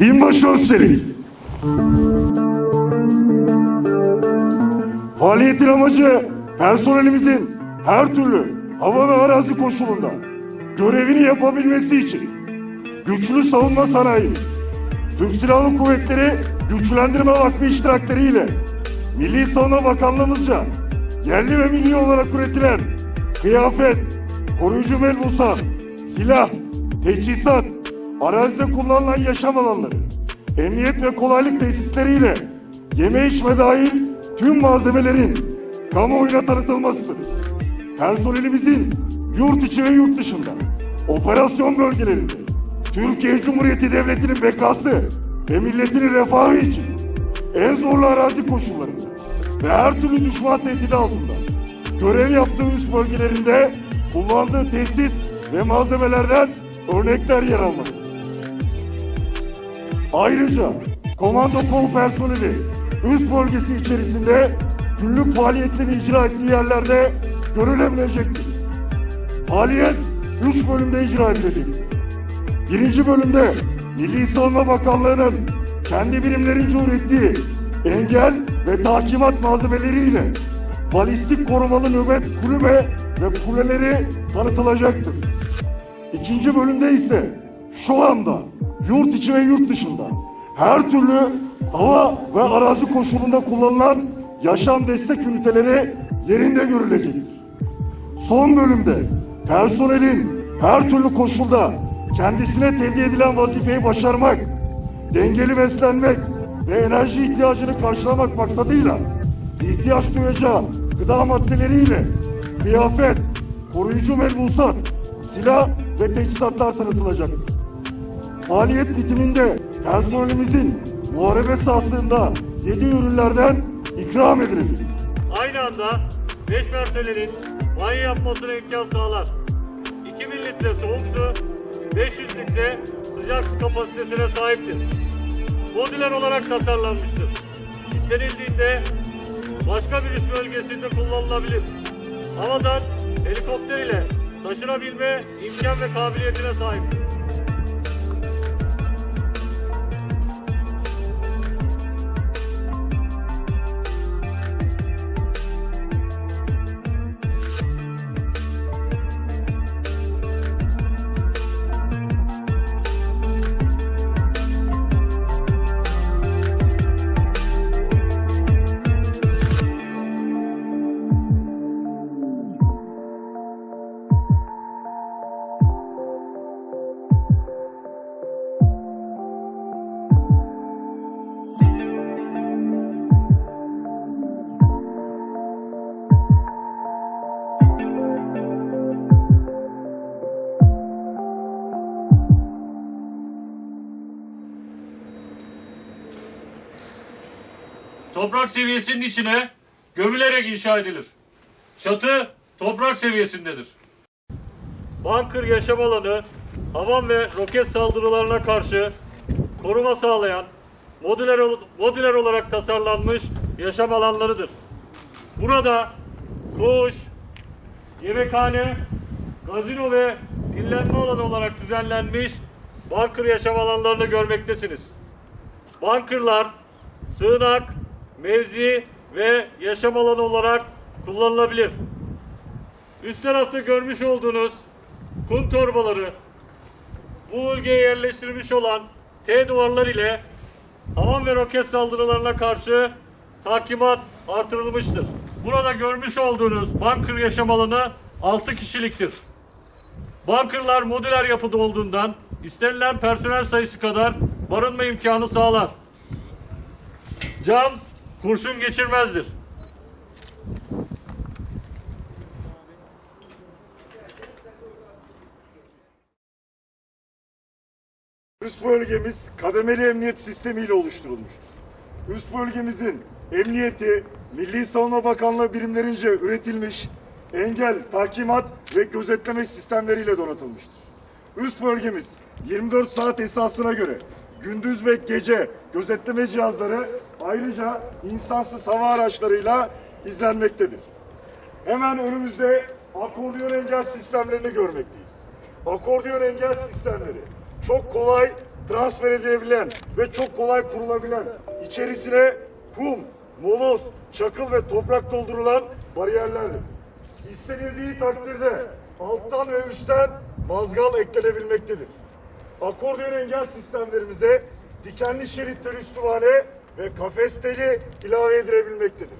Binbaşı Özçelik. Faaliyetin amacı personelimizin her türlü hava ve arazi koşulunda görevini yapabilmesi için güçlü savunma sanayimiz, Türk Silahlı Kuvvetleri Güçlendirme Vakfı iştirakleriyle Milli Savunma Bakanlığımızca yerli ve milli olarak üretilen kıyafet, koruyucu melbusat, silah, teçhizat, arazide kullanılan yaşam alanları, emniyet ve kolaylık tesisleriyle yeme içme dahil tüm malzemelerin kamuoyuna tanıtılmasıdır. Personelimizin yurt içi ve yurt dışında operasyon bölgelerinde Türkiye Cumhuriyeti Devleti'nin bekası ve milletinin refahı için en zorlu arazi koşullarında ve her türlü düşman tehdidi altında görev yaptığı üst bölgelerinde kullandığı tesis ve malzemelerden örnekler yer almaktadır. Ayrıca komando kol personeli üst bölgesi içerisinde günlük faaliyetlerini icra ettiği yerlerde görülebilecektir. Faaliyet 3 bölümde icra edilecektir. Birinci bölümde Milli Savunma Bakanlığı'nın kendi birimlerince ürettiği engel ve takimat malzemeleriyle balistik korumalı nöbet kulübe ve kuleleri tanıtılacaktır. İkinci bölümde ise şu anda yurt içi ve yurt dışında her türlü hava ve arazi koşulunda kullanılan yaşam destek üniteleri yerinde görülecektir. Son bölümde personelin her türlü koşulda kendisine tevdi edilen vazifeyi başarmak, dengeli beslenmek ve enerji ihtiyacını karşılamak maksadıyla ihtiyaç duyacağı gıda maddeleriyle kıyafet, koruyucu melbusat, silah ve teçhizatlar tanıtılacaktır. Faaliyet bitiminde personelimizin muharebe sahasında yediği ürünlerden ikram edilecek. Aynı anda 5 personelin banyo yapmasına imkan sağlar. 2000 litre soğuk su, 500 litre sıcak su kapasitesine sahiptir. Modüler olarak tasarlanmıştır. İstenildiğinde başka bir üst bölgesinde kullanılabilir. Havadan helikopter ile taşınabilme imkan ve kabiliyetine sahiptir. Toprak seviyesinin içine gömülerek inşa edilir. Çatı toprak seviyesindedir. Bunker yaşam alanı havan ve roket saldırılarına karşı koruma sağlayan modüler, modüler olarak tasarlanmış yaşam alanlarıdır. Burada koğuş, yemekhane, gazino ve dinlenme alanı olarak düzenlenmiş bunker yaşam alanlarını görmektesiniz. Bunkerlar, sığınak, mevzi ve yaşam alanı olarak kullanılabilir. Üst tarafta görmüş olduğunuz kum torbaları, bu bölgeye yerleştirilmiş olan T duvarlar ile havan ve roket saldırılarına karşı takimat artırılmıştır. Burada görmüş olduğunuz bunker yaşam alanı 6 kişiliktir. Bunkerlar modüler yapıda olduğundan istenilen personel sayısı kadar barınma imkanı sağlar. Cam kurşun geçirmezdir. Üst bölgemiz kademeli emniyet sistemiyle oluşturulmuştur. Üst bölgemizin emniyeti Milli Savunma Bakanlığı birimlerince üretilmiş engel, takimat ve gözetleme sistemleriyle donatılmıştır. Üst bölgemiz 24 saat esasına göre gündüz ve gece gözetleme cihazları ayrıca insansız hava araçlarıyla izlenmektedir. Hemen önümüzde akordiyon engel sistemlerini görmekteyiz. Akordiyon engel sistemleri çok kolay transfer edilebilen ve çok kolay kurulabilen, içerisine kum, moloz, çakıl ve toprak doldurulan bariyerlerdir. İstenildiği takdirde alttan ve üstten mazgal eklenebilmektedir. Akordeon engel sistemlerimize dikenli şeritler üstüvane ve kafes teli ilave edilebilmektedir.